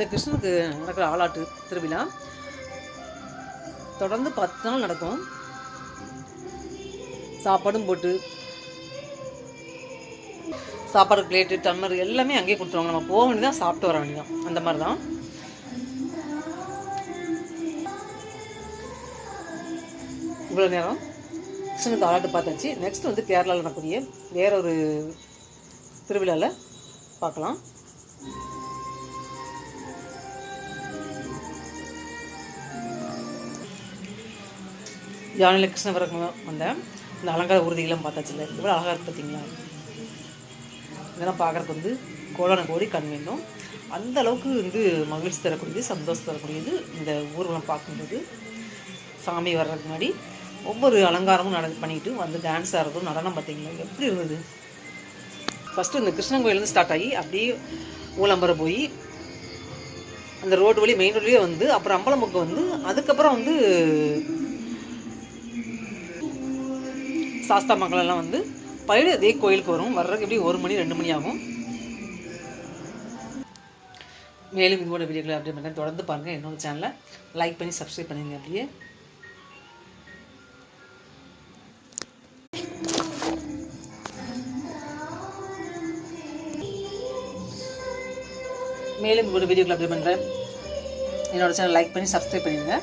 இந்த கிருஷ்ணனுக்கு நடக்கிற ஆளாட்டு திருவிழா. தொடர்ந்து பத்து நாள் நடக்கும். சாப்பாடும் போட்டு. சாப்பாடு பிளேட்டு டம்ளர் எல்லாமே அங்கேயே கொடுத்துருவாங்க. நம்ம போக வேண்டியதான் சாப்பிட்டு வர வேண்டியதான் அந்த மாதிரி தான் இவ்வளோ நேரம் கிருஷ்ணனுக்கு ஆளாட்டு பார்த்தாச்சு. நெக்ஸ்ட் வந்து கேரளாவில் நடக்கக்கூடிய வேற ஒரு திருவிழாவில் பார்க்கலாம். யானையில் கிருஷ்ண வர வந்தேன் இந்த அலங்கார ஊர்திகள்லாம் பார்த்தாச்சுல்ல? இவ்வளோ அழகாக இருக்கு பார்த்தீங்களா இதெல்லாம் பார்க்குறக்கு வந்து கோலான கோடி கண் வேண்டும். அந்த அளவுக்கு வந்து மகிழ்ச்சி தரக்கூடியது சந்தோஷம் தரக்கூடியது இந்த ஊர்வலம் பார்க்கும்போது. சாமி வர்றதுக்கு முன்னாடி ஒவ்வொரு அலங்காரமும் நட பண்ணிட்டு வந்து டான்ஸ் ஆடுறதும் நடனம் பார்த்தீங்களா? எப்படி இருந்தது? ஃபஸ்ட்டு இந்த கிருஷ்ணன் கோயிலேருந்து ஸ்டார்ட் ஆகி அப்படியே ஊலம்பரம் போய் அந்த ரோடு வழி மெயின் ரோட்லேயே வந்து அப்புறம் அம்பலமுக்கு வந்து அதுக்கப்புறம் வந்து சாஸ்தா மக்களெல்லாம் வந்து பயிர் அதே கோயிலுக்கு வரும். வர்றதுக்கு எப்படி ஒரு மணி ரெண்டு மணி ஆகும்? மேலும் இதுவோட வீடியோக்களை அப்படி பண்ண தொடர்ந்து பாருங்கள் என்னோடய சேனலை லைக் பண்ணி சப்ஸ்கிரைப் பண்ணுங்க அப்படியே. மேலும் இதோட வீடியோக்களை அப்படி பண்ணுறேன் என்னோடய சேனல் லைக் பண்ணி சப்ஸ்கிரைப் பண்ணிடுங்க.